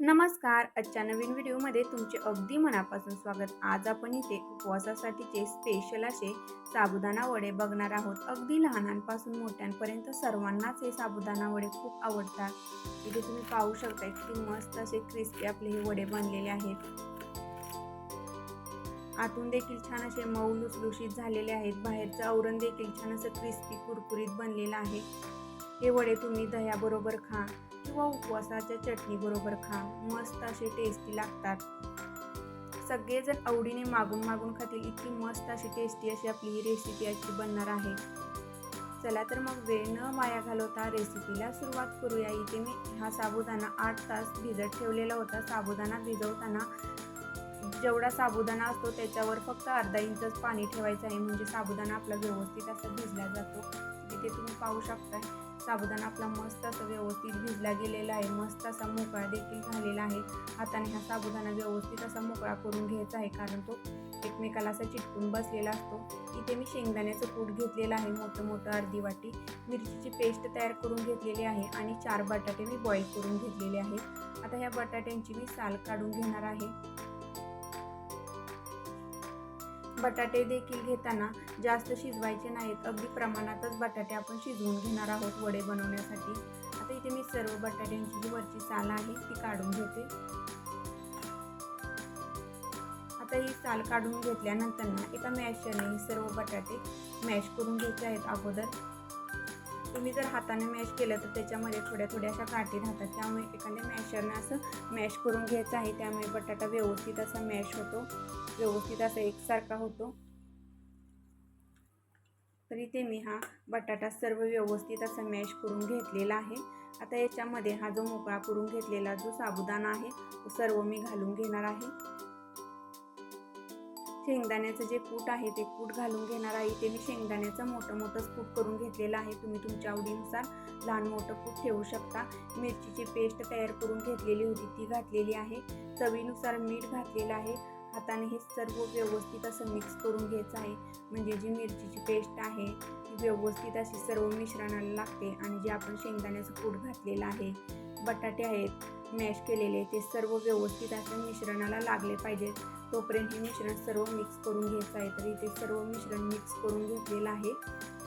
नमस्कार. आजच्या नवीन व्हिडिओमध्ये तुमचे अगदी मनापासून स्वागत. आज आपण इथे उपवासासाठीचे स्पेशल असे साबुदाणा वडे बघणार आहोत. अगदी लहानांपासून मोठ्यांपर्यंत सर्वांनाच हे साबुदाणा वडे खूप आवडतात. इथे तुम्ही पाहू शकता किती मस्त असे क्रिस्पी आपले हे वडे बनलेले आहेत. आतून देखील छान असे मऊ लुसलुशीत झालेले आहेत. बाहेरचं आवरण देखील छान असं क्रिस्पी कुरकुरीत बनलेलं आहे. हे वडे तुम्ही दह्याबरोबर खा. व उपवासाच्या चटणी बरोबर खा. मस्त असे टेस्टी लागतात. सगळेजण आवडीने मागून मागून खातील. इतकी मस्त अशी टेस्टी अशी आपली ही रेसिपी आजची बनणार आहे. चला तर मग वेळ न वाया घालवता रेसिपीला सुरुवात करूया. इथे मी हा साबुदाणा आठ तास भिजत ठेवलेला होता. साबुदाणा भिजवताना जेवढा साबुदाणा असतो त्याच्यावर फक्त अर्धा इंचच पाणी ठेवायचं आहे. म्हणजे साबुदाणा आपला व्यवस्थित असा भिजला जातो. तिथे तुम्ही पाहू शकताय. साबुदाणा आपला मस्त असं व्यवस्थित भिजला गेलेला आहे. मस्त असा मोकळा देखील झालेला आहे. हाताने हा साबुदाणा व्यवस्थित असा मोकळा करून घ्यायचा आहे कारण तो एकमेकाला असा चिटकून बसलेला असतो. इथे मी शेंगदाण्याचं कूट घेतलेलं आहे. मोठं मोठं अर्धी वाटी मिरचीची पेस्ट तयार करून घेतलेली आहे आणि चार बटाटे मी बॉईल करून घेतलेले आहेत आता ह्या बटाट्यांची मी साल काढून घेणार आहे. बटाटे देखील घेताना जास्त शिजवायचे नाहीत. अगदी प्रमाणातच बटाटे आपण शिजवून घेणार आहोत वडे बनवण्यासाठी. आता इथे मी सर्व बटाट्यांची जी वरची साल आहे ती काढून घेते. आता ही साल काढून घेतल्यानंतर ना एका मॅशरने हे सर्व बटाटे मॅश करून घ्यायचे आहेत अगोदर. तुम्ही जर हाताने मॅश केलं तर त्याच्यामध्ये थोड्या थोड्या अशा काठी राहतात. त्यामुळे एखाद्या मॅशरने असं मॅश करून घ्यायचं आहे त्यामुळे बटाटा व्यवस्थित असा मॅश होतो. व्यवस्थित असा एकसारखा होतो. तर इथे मी हा बटाटा सर्व व्यवस्थित असा मॅश करून घेतलेला आहे. आता याच्यामध्ये हा जो मोकळा करून घेतलेला जो साबुदाणा आहे तो सर्व मी घालून घेणार आहे. शेंगदाण्याचं जे कूट आहे ते कूट घालून घेणार आहे. इथे मी शेंगदाण्याचं मोठं मोठंच कूट करून घेतलेलं आहे. तुम्ही तुमच्या आवडीनुसार लहान मोठं कूट ठेवू शकता. मिरचीची पेस्ट तयार करून घेतलेली होती ती घातलेली आहे. चवीनुसार मीठ घातलेलं आहे. हाताने हे सर्व व्यवस्थित असं मिक्स करून घ्यायचं आहे. म्हणजे जी मिरचीची पेस्ट आहे ती व्यवस्थित अशी सर्व मिश्रणाला लागते. आणि जे आपण शेंगदाण्याचं कूट घातलेलं आहे बटाटे आहेत मॅश केलेले ते सर्व व्यवस्थित असं मिश्रणाला लागले पाहिजे. तोपर्यंत हे मिश्रण सर्व मिक्स करून घ्यायचं आहे. तर इथे सर्व मिश्रण मिक्स करून घेतलेलं आहे.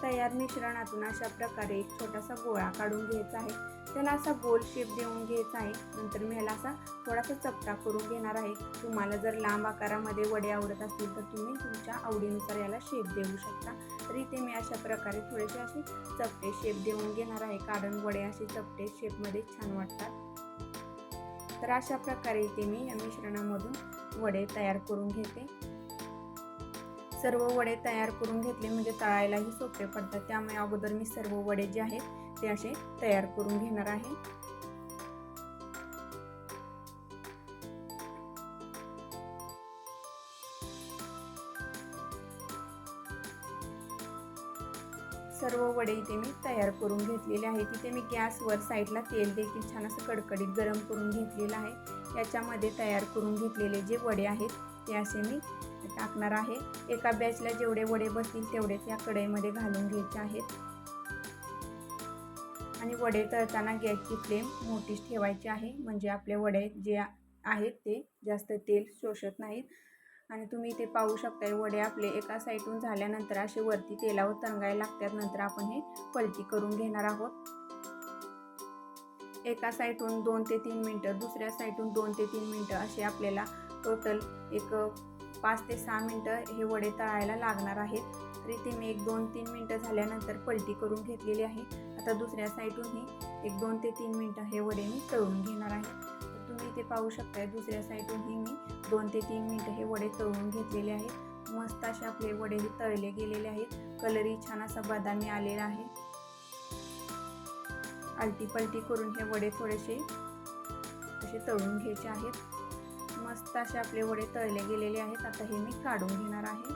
तयार मिश्रणातून अशा प्रकारे एक छोटासा गोळा काढून घ्यायचा आहे. त्याला असा गोल शेप देऊन घ्यायचा आहे. नंतर मी ह्याला असा थोडासा चपटा करून घेणार आहे. तुम्हाला जर लांब आकारामध्ये वडे आवडत असतील तर तुम्ही तुमच्या आवडीनुसार याला शेप देऊ शकता. तर इथे मी अशा प्रकारे थोडेसे असे चपटे शेप देऊन घेणार आहे. कारण वडे असे चपटे शेपमध्ये छान वाटतात. तर अशा प्रकारे इथे मी या मिश्रणामधून वडे तयार करून घेते. सर्व वडे तयार करून घेतले म्हणजे तळायलाही सोपे पडतात. त्यामुळे अगोदर मी सर्व वडे जे आहेत ते असे तयार करून घेणार आहे. सर्व वडे इथे मी तयार करून घेतलेले आहे तिथे मी गॅसवर साईडला तेल देखील छान असं कडकडीत गरम करून घेतलेलं आहे. याच्यामध्ये तयार करून घेतलेले जे वडे आहेत ते असे मी टाकणार आहे. एका बॅचला जेवढे वडे बसतील तेवढेच या कढईमध्ये घालून घ्यायचे आहेत. आणि वडे तळताना गॅसची फ्लेम मोठीच ठेवायची आहे. म्हणजे आपले वडे जे आहेत ते जास्त तेल शोषत नाहीत. आणि तुम्ही इथे पाहू शकता वडे आपले एका साईडून झाल्यानंतर असे वरती तेलावर तरंगायला लागतात. नंतर आपण हे पलटी करून घेणार आहोत. एका साईडून दोन ते तीन मिनटं दुसऱ्या साईडून दोन ते तीन मिनटं असे आपल्याला टोटल एक पाच ते सहा मिनटं हे वडे तळायला लागणार आहेत. तर इथे मी एक दोन तीन मिनटं झाल्यानंतर पलटी करून घेतलेली आहे. आता दुसऱ्या साईडूनही एक दोन ते तीन मिनटं हे वडे मी तळून घेणार आहे. तुम्ही इथे पाहू शकताय दुसऱ्या साईडूनही मी दोन ते तीन मिनटं हे वडे तळून घेतलेले आहेत. मस्त असे आपले वडे हे तळले गेलेले आहेत. कलरही छान असा बदामी आलेला आहे. आलटी पलटी करून हे वडे थोडेसे असे तळून घ्यायचे आहेत. मस्त असे आपले वडे तळले गेलेले आहेत. आता हे मी काढून घेणार आहे.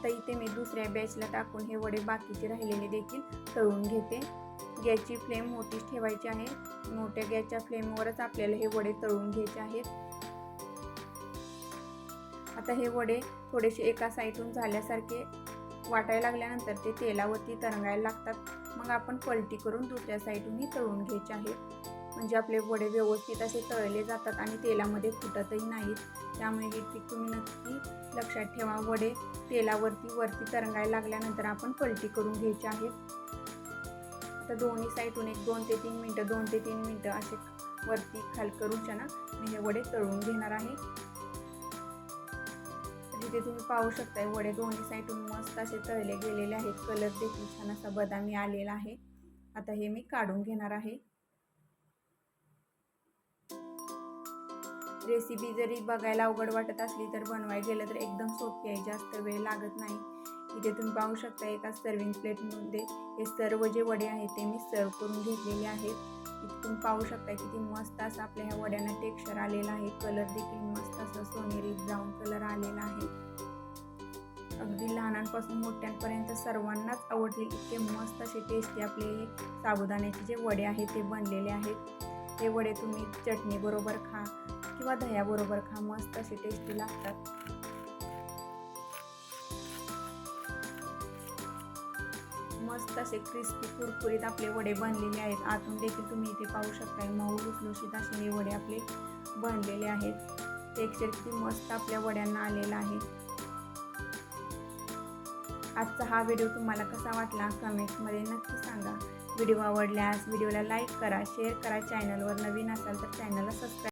आता इथे मी दुसऱ्या बॅचला टाकून हे वडे बाकीचे राहिलेले देखील तळून घेते. गॅसची फ्लेम मोठीच ठेवायची आहे. मोठ्या गॅसच्या फ्लेमवरच आपल्याला हे वडे तळून घ्यायचे आहेत. आता हे वडे थोडेसे एका साईडून झाल्यासारखे वाटायला लागल्यानंतर ते तेलावरती तरंगायला लागतात. मग आपण पलटी करून दुसऱ्या साईडूनही तळून घ्यायचे आहेत. म्हणजे आपले वडे व्यवस्थित असे तळले जातात आणि तेलामध्ये फुटतही नाहीत. त्यामुळे हे पीक तुम्ही नक्की लक्षात ठेवा. वडे तेलावरती वरती तरंगायला लागल्यानंतर आपण पलटी करून घ्यायचे आहेत. आता दोन्ही साईडून एक दोन ते तीन मिनटं दोन ते तीन मिनटं असे वरती खाल करून ना मी हे वडे तळून घेणार आहे. तिथे तुम्ही पाहू शकताय वडे दोन्ही साईडून मस्त असे तळले गेलेले आहेत. कलर देखील छान असा बदामी आलेला आहे. आता हे मी काढून घेणार आहे. रेसिपी जरी बघायला अवघड वाटत असली तर बनवायला गेलं तर एकदम सोपी आहे जास्त वेळ लागत नाही. इथे तुम्ही पाहू शकता एका सर्विंग प्लेटमध्ये हे सर्व जे वडे आहेत ते मी सर्व करून घेतलेले आहेत. इथे तुम्ही पाहू शकता किती मस्त असं आपल्या ह्या वड्यांना टेक्स्चर आलेला आहे. कलर देखील मस्त असं सोनेरी ब्राऊन कलर आलेला आहे. अगदी लहानांपासून मोठ्यांपर्यंत सर्वांनाच आवडतील इतके मस्त असे टेस्टी आपले हे साबुदाण्याचे जे वडे आहेत ते बनलेले आहेत. हे वडे तुम्ही चटणीबरोबर खा किंवा दह्याबरोबर खा मस्त असे टेस्टी लागतात. मस्त असे क्रिस्पी कुरकुरीत आपले वडे बनलेले आहेत. आतून देखील तुम्ही इथे पाहू शकताय. मऊ लुसलुशीत असे हे वडे आपले बनलेले आहेत. टेक्स्चर किती मस्त आपल्या वड्यांना आलेला आहे. आजचा हा व्हिडिओ तुम्हाला कसा वाटला? कमेंट्समध्ये नक्की सांगा. व्हिडिओ आवडल्यास व्हिडिओला लाईक करा शेअर करा. चॅनलवर नवीन असाल तर चॅनलला सबस्क्राईब